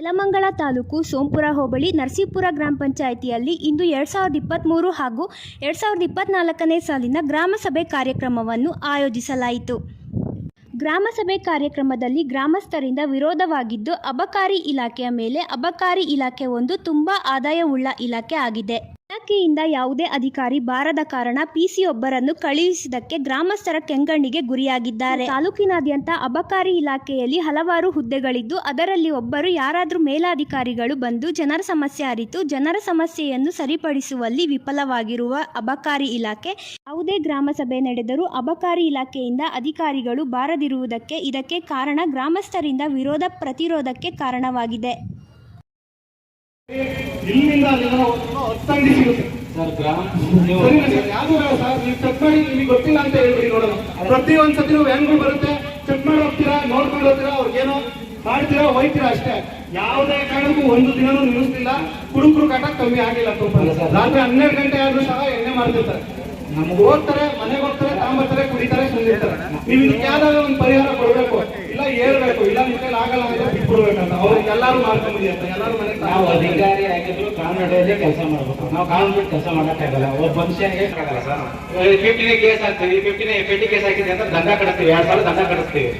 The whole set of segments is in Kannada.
ಯಲಮಂಗಲ ತಾಲೂಕು ಸೋಂಪುರ ಹೋಬಳಿ ನರಸೀಪುರ ಗ್ರಾಮ ಪಂಚಾಯಿತಿಯಲ್ಲಿ ಇಂದು ಎರಡು ಸಾವಿರದ ಇಪ್ಪತ್ತ್ಮೂರು ಹಾಗೂ ಎರಡು ಸಾವಿರದ ಇಪ್ಪತ್ತ್ನಾಲ್ಕನೇ ಸಾಲಿನ ಗ್ರಾಮಸಭೆ ಕಾರ್ಯಕ್ರಮವನ್ನು ಆಯೋಜಿಸಲಾಯಿತು. ಗ್ರಾಮಸಭೆ ಕಾರ್ಯಕ್ರಮದಲ್ಲಿ ಗ್ರಾಮಸ್ಥರಿಂದ ವಿರೋಧವಾಗಿದ್ದು, ಅಬಕಾರಿ ಇಲಾಖೆಯ ಮೇಲೆ ಅಬಕಾರಿ ಇಲಾಖೆ ಒಂದು ತುಂಬ ಆದಾಯವುಳ್ಳ ಇಲಾಖೆ ಆಗಿದೆ. ಇಲಾಖೆಯಿಂದ ಯಾವುದೇ ಅಧಿಕಾರಿ ಬಾರದ ಕಾರಣ ಪಿಸಿಯೊಬ್ಬರನ್ನು ಕಳುಹಿಸಿದಕ್ಕೆ ಗ್ರಾಮಸ್ಥರ ಕೆಂಗಣ್ಣಿಗೆ ಗುರಿಯಾಗಿದ್ದಾರೆ. ತಾಲೂಕಿನಾದ್ಯಂತ ಅಬಕಾರಿ ಇಲಾಖೆಯಲ್ಲಿ ಹಲವಾರು ಹುದ್ದೆಗಳಿದ್ದು, ಅದರಲ್ಲಿ ಒಬ್ಬರು ಯಾರಾದರೂ ಮೇಲಾಧಿಕಾರಿಗಳು ಬಂದು ಜನರ ಸಮಸ್ಯೆ ಅರಿತು, ಜನರ ಸಮಸ್ಯೆಯನ್ನು ಸರಿಪಡಿಸುವಲ್ಲಿ ವಿಫಲವಾಗಿರುವ ಅಬಕಾರಿ ಇಲಾಖೆ, ಯಾವುದೇ ಗ್ರಾಮಸಭೆ ನಡೆದರೂ ಅಬಕಾರಿ ಇಲಾಖೆಯಿಂದ ಅಧಿಕಾರಿಗಳು ಬಾರದಿರುವುದಕ್ಕೆ ಇದಕ್ಕೆ ಕಾರಣ ಗ್ರಾಮಸ್ಥರಿಂದ ವಿರೋಧ ಪ್ರತಿರೋಧಕ್ಕೆ ಕಾರಣವಾಗಿದೆ. ಇಲ್ಲಿಂದ ಅಲ್ಲಿಂದ ಒಂದು ಹತ್ತಂಗಿ ಸಿಗುತ್ತೆ ಸರ್ ಗ್ರಾಮ ಸರಿ ಸರ್ ಯಾವ್ದು ಸರ್ ನೀವು ಚೆಕ್ ಮಾಡಿ ನಿಮಗೆ ಗೊತ್ತಿಲ್ಲ ಅಂತ ಹೇಳ್ಬಿಡಿ ನೋಡೋಣ. ಪ್ರತಿ ಒಂದ್ ಸತಿ ಹೆಂಗ್ ಬರುತ್ತೆ. ಚೆಕ್ ಮಾಡಿ ಹೋಗ್ತೀರಾ ನೋಡ್ಕೊಂಡು ಹೋಗ್ತೀರಾ ಅವ್ರಿಗೇನೋ ಮಾಡ್ತೀರಾ ಹೋಯ್ತೀರಾ ಅಷ್ಟೇ. ಯಾವುದೇ ಕಾರಣಕ್ಕೂ ಒಂದು ದಿನನೂ ನಿಲ್ಲಿಸ್ತಿಲ್ಲ ಕುಡುಕರು ಕಾಟ ಕಮ್ಮಿ ಆಗಿಲ್ಲ ರಾತ್ರಿ ಹನ್ನೆರಡು ಗಂಟೆ ಆದ್ರೂ ಸಹ ಎಣ್ಣೆ ಮಾಡ್ತಿರ್ತಾರೆ ನಮ್ಗೆ ಹೋಗ್ತಾರೆ ಮನೆಗೆ ಹೋಗ್ತಾರೆ ತಾಂಬರ್ತಾರೆ ಕುಡಿತಾರೆ ಸುಂದಿರ್ತಾರೆ ನೀವು ಇದಕ್ಕೆ ಯಾವ್ದಾದ್ರು ಒಂದು ಪರಿಹಾರ ಕೊಡ್ಬೇಕು. ಇಲ್ಲ ಹೇಳ್ಬೇಕು. ಇಲ್ಲ ನಿಮ್ ಕೈಲಿ ಆಗಲ್ಲ ಅಂದ್ರೆ ಬಿಟ್ಬಿಡ್ಬೇಕಂತ ಅವ್ರಿಗೆ ಎಲ್ಲಾರು ಮಾಡ್ಕೊಂಬಿಡಿ ಅಂತ. ಎಲ್ಲಾರು ಮನೆಗೆ ನಾವು ಅಧಿಕಾರಿ ಆಗಿದ್ರು ಕಾನೂನಡಿಯಲ್ಲಿ ಕೆಲಸ ಮಾಡ್ಬೇಕು. ನಾವು ಕಾನೂನು ಕೆಲಸ ಮಾಡೋಕ್ಕಾಗಲ್ಲ. ಒಬ್ಬ ಮನುಷ್ಯನಿಗೆ ಆಗಲ್ಲ ಸರ್. ಫಿಫ್ಟಿನೇ ಕೇಸ್ ಹಾಕ್ತೀವಿ. ಫಿಫ್ಟಿನೇ ಫಿಫ್ಟಿ ಕೇಸ್ ಹಾಕಿದೆ ಅಂತ ದಂಡ ಕಟ್ತೀವಿ. ಎರಡು ಸಾವಿರ ದಂಡ ಕಟ್ಟಿಸ್ತೀವಿ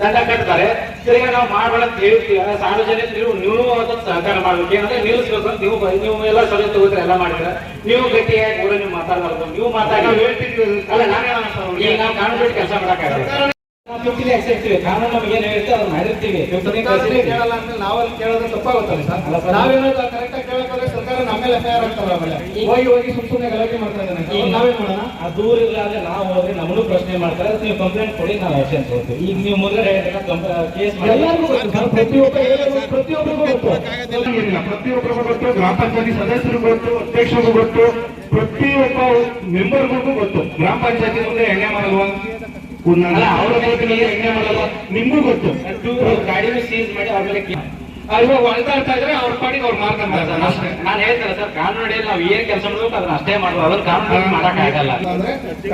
ದಂಡ ಕಟ್ತಾರೆ. ತಿರ್ಗಾ ನಾವು ಮಾಡಬೇಡ ಅಂತ ಹೇಳ್ತೀವಿ. ಸಾರ್ವಜನಿಕರು ನೀವು ನೀವು ಅದನ್ನ ಸಹಕಾರ ಮಾಡ್ಬೇಕು. ಏನಂದ್ರೆ ನಿಲ್ಲಿಸ್ಬೇಕು ಅಂತ ನೀವು ನೀವು ಎಲ್ಲ ಸಲಹೆ ತಗೋತಾರೆ ಎಲ್ಲ ಮಾಡಿದ್ರೆ. ನೀವು ಗಟ್ಟಿಯಾಗಿ ಕೂಡ ನೀವು ಮಾತಾಡಬಾರ್ದು. ನೀವು ಮಾತಾಡಿ ನಾವು ಹೇಳ್ತಿದ್ವಿ ಅಲ್ಲ ನಾನೇ ಈಗ ನಾವು ಕಾನೂನು ಕೆಲಸ ಮಾಡಕ್ಕಾಗಲ್ಲ. ಫಿಫ್ಟಿನೇ ಹಾಕ್ಸಿರ್ತೀವಿ ಕಾನೂನು ನಮ್ಗೆ ಏನು ಹೇಳುತ್ತೆ ಅದನ್ನ ಮಾಡಿರ್ತೀವಿ ಕೇಳಲ್ಲ ಅಂದ್ರೆ ನಾವಲ್ಲಿ ಕೇಳೋದ್ರೆ ತಪ್ಪಾಗುತ್ತಲ್ಲ ಸರ್. ನಾವೇನಾದ್ರು ಕರೆಕ್ಟ್ ಆಗಿ ಕೇಳೋದ್ರೆ ಸರ್ಕಾರ ನಮ್ಮೇಲೆ ಎಫ್ ಐ ಆರ್ ಆಗ್ತಾರ ಆಮೇಲೆ. ಹೋಗಿ ಹೋಗಿ ಸುಮ್ ಸುಮ್ಮನೆ ಗಲಾಟೆ ಮಾಡ್ತಾ ಇದ್ದಾನೆ ಈಗ ನಾವೇನ್ ಮಾಡೋಣ? ಆ ದೂರ ಇರ್ಲಾದ್ರೆ ನಾವು ಹೋದ್ರೆ ನಮ್ಮನ್ನು ಪ್ರಶ್ನೆ ಮಾಡ್ತಾರೆ. ನೀವು ಕಂಪ್ಲೇಂಟ್ ಕೊಡಿ ನಾವು ಆಕ್ಷನ್ ತಗೋತೀವಿ ಈಗ ನೀವು ಮೊದಲೇ ಹೇಳಿದ್ರೆ ಕೇಸ್ ಎಲ್ಲರಿಗೂ ಪ್ರತಿಯೊಬ್ಬ ಪ್ರತಿಯೊಬ್ಬರಿಗೂ ಗೊತ್ತು. ಪ್ರತಿಯೊಬ್ಬರಿಗೂ ಗೊತ್ತು. ಗ್ರಾಮ ಪಂಚಾಯತಿ ಸದಸ್ಯರು ಗೊತ್ತು. ಅಧ್ಯಕ್ಷರಿಗೂ ಗೊತ್ತು. ಪ್ರತಿಯೊಬ್ಬ ಮೆಂಬರ್ಗಳಿಗೂ ಗೊತ್ತು. ಗ್ರಾಮ ಪಂಚಾಯತಿ ಮುಂದೆ ಎಣ್ಣೆ ಅಲ್ಲ, ಅವ್ರ ಮೇಲೆ ನಿಮ್ಗೂ ಗೊತ್ತು. ಗಾಡಿನೂ ಸೀಸ್ ಮಾಡಿ ಅವ್ರ ಮೇಲೆ ಇದ್ರೆ ಅವ್ರ ಪಾಡಿಗೆ ಅವ್ರು ಮಾಡ್ಕೊಂತಾರೆ ಅಷ್ಟೇ ನಾನು ಹೇಳ್ತಾರೆ ಸರ್ ಕಾನೂನು ಅಡಿಯಲ್ಲಿ ನಾವು ಏನ್ ಕೆಲಸ ಮಾಡ್ಬೇಕು ಅದನ್ನ ಅಷ್ಟೇ ಮಾಡ್ಬೋದು. ಅದನ್ನ ಕಾನೂನು ಮಾಡಕ್ ಆಗಲ್ಲ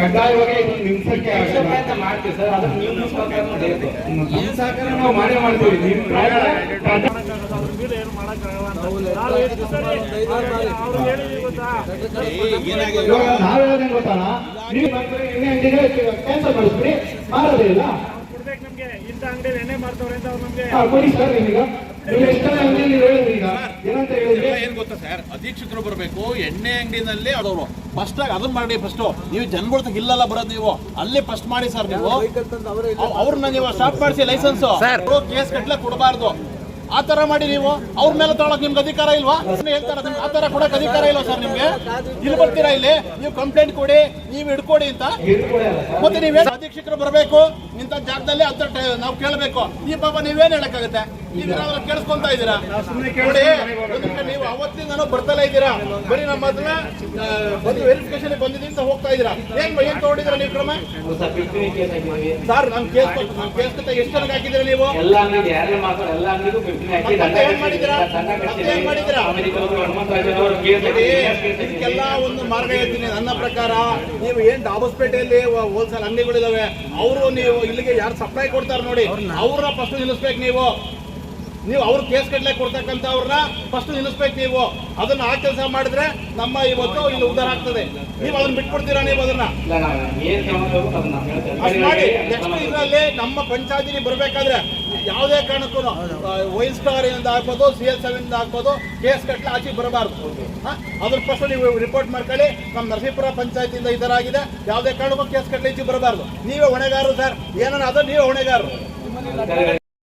ಕಡ್ಡಾಯವಾಗಿ ನಿಮ್ಸಕ್ಕೆ ಮಾಡ್ತೀವಿ ಸರ್ ಅದನ್ನ ನೀವು ನಾವು ಮಾಡೇ ಮಾಡ್ತೀವಿ. ನಿಮ್ ನಾವ್ ಅಂಗಡಿಗೆ ಕ್ಯಾನ್ಸಲ್ ಮಾಡಿಸ್ಬಿಡಿ. ಮಾಡೋದೇ ಇಲ್ಲ. ಕೊಡ್ಬೇಕು ನಮ್ಗೆ ಇಂಥ ಅಂಗಡಿ ಎಣ್ಣೆ ಮಾಡ್ತವ್ರೆ ಅಂತ ಅವ್ರು ನಮ್ಗೆ ಹಾ, ಕೊಡಿ ಸರ್ ನೀವೀಗ ನೀವು ಅಂಗಡಿಯಲ್ಲಿ ಹೇಳಿದ್ರಿ ಏನಂತ ಹೇಳಿದ್ರಿ? ಎಲ್ಲ ಏನ್ ಗೊತ್ತಾ ಸರ್? ಅಧೀಕ್ಷಕರು ಬರಬೇಕು ಎಣ್ಣೆ ಅಂಗಡಿನಲ್ಲಿ ಅದವರು ಫಸ್ಟ್ ಆಗಿ ಅದನ್ನ ಮಾಡಿ ಫಸ್ಟ್ ನೀವು ಜನಗಳ ಇಲ್ಲಲ್ಲ ಬರೋದು ನೀವು ಅಲ್ಲೇ ಫಸ್ಟ್ ಮಾಡಿ ಸರ್ ನೀವು. ಅವ್- ಅವ್ರನ್ನ ನೀವು ಸ್ಟಾಪ್ ಮಾಡಿಸಿ ಲೈಸೆನ್ಸ್ ಕೇಸ್ ಕಟ್ಲೆ ಕೊಡಬಾರ್ದು. ಆ ತರ ಮಾಡಿ ನೀವು ಅವ್ರ ಮೇಲೆ ತಗೊಳಕ್ ನಿಮ್ಗೆ ಅಧಿಕಾರ ಇಲ್ವಾ? ಹೇಳ್ತಾರ ನಿಮ್ಗೆ ಆ ತರ ಕೊಡಕ್ ಅಧಿಕಾರ ಇಲ್ವಾ ಸರ್ ನಿಮ್ಗೆ? ಇಲ್ಲಿ ಬರ್ತೀರಾ ಇಲ್ಲಿ? ನೀವು ಕಂಪ್ಲೇಂಟ್ ಕೊಡಿ ನೀವು ಹಿಡ್ಕೊಡಿ ಅಂತ. ಮತ್ತೆ ನೀವೇ ಅಧೀಕ್ಷಕರು ಬರಬೇಕು ನಿಂತ ಜಾಗದಲ್ಲಿ ಅಂತ ನಾವು ಕೇಳಬೇಕು. ಈ ಪಾಪ ನೀವೇನ್ ಹೇಳಕ್ಕಾಗತ್ತೆ? ಈಗ ನಾವು ಕೇಳಿಸ್ಕೊಂತ ಇದ್ದೀರಾ? ನೋಡಿ ನೀವು ಅವತ್ತಿಂದನೂ ಬರ್ತಲೇ ಇದ್ದೀರಾ? ಬರೀ ನಮ್ಮ ಹತ್ರ ಬಂದು ವೆರಿಫಿಕೇಶನ್ ಬಂದಿದ್ದೀನಿ ಅಂತ ಹೋಗ್ತಾ ಇದ್ದೀರಾ? ಏನ್ ಏನ್ ತಗೊಂಡಿದ್ದೀರಾ ನೀವು ಕ್ರಮ? ಸರ್ ಕೊಟ್ಟು ನಮ್ ಕೇಸ್ ಎಷ್ಟು ಜನಕ್ಕೆ ಹಾಕಿದ್ದೀರಾ ನೀವು? ಏನ್ ಮಾಡಿದ್ದೀರಾ? ಏನ್ ಮಾಡಿದ್ದೀರಾ? ಇದಕ್ಕೆಲ್ಲ ಒಂದು ಮಾರ್ಗ ಹೇಳ್ತೀನಿ ನನ್ನ ಪ್ರಕಾರ. ನೀವು ಏನ್ ಡಾಬಸ್ಪೇಟೆಯಲ್ಲಿ ಹೋಲ್ಸೇಲ್ ಅಂಗಡಿಗಳಿದಾವೆ ಅವರು ನೀವು ಇಲ್ಲಿಗೆ ಯಾರು ಸಪ್ಲೈ ಕೊಡ್ತಾರ ನೋಡಿ ಅವ್ರನ್ನ? ಫಸ್ಟ್ ನಿಲ್ಲಿಸ್ಬೇಕು ನೀವು. ನೀವು ಅವ್ರ ಕೇಸ್ ಕಟ್ಲೆ ಕೊಡ್ತಕ್ಕಂತ ಅವ್ರನ್ನ ಫಸ್ಟ್ ನಿಲ್ಲಿಸ್ಬೇಕು ನೀವು. ಅದನ್ನ ಆ ಕೆಲಸ ಮಾಡಿದ್ರೆ ನಮ್ಮ ಇವತ್ತು ಇಲ್ಲಿ ಉದ್ದಾರ ಆಗ್ತದೆ. ನೀವು ಅದನ್ನ ಬಿಟ್ಬಿಡ್ತೀರಾ ನೀವು ಅದನ್ನ. ಅಷ್ಟು ಮಾಡಿ. ನೆಕ್ಸ್ಟ್ ಇದರಲ್ಲಿ ನಮ್ಮ ಪಂಚಾಯತಿ ಬರಬೇಕಾದ್ರೆ ಯಾವುದೇ ಕಾರಣಕ್ಕೂ ವೈಲ್ ಸ್ಟಾರ್ ಇಂದ ಆಗ್ಬೋದು, ಸಿ ಎಲ್ ಸೆವೆನ್ ಆಗ್ಬೋದು, ಕೇಸ್ ಕಟ್ಲೆ ಆಚೆ ಬರಬಾರ್ದು. ಅದ್ರ ಫಸ್ಟ್ ನೀವು ರಿಪೋರ್ಟ್ ಮಾಡ್ಕೊಳ್ಳಿ. ನಮ್ಮ ನರಸೀಪುರ ಪಂಚಾಯತಿಯಿಂದ ಇದರಾಗಿದೆ ಯಾವುದೇ ಕಾರಣಕ್ಕೂ ಕೇಸ್ ಕಟ್ಲೆ ಈಚೆ ಬರಬಾರ್ದು. ನೀವೇ ಹೊಣೆಗಾರರು, ಸರ್. ಏನಾರ ಅದು ನೀವೇ ಹೊಣೆಗಾರರು.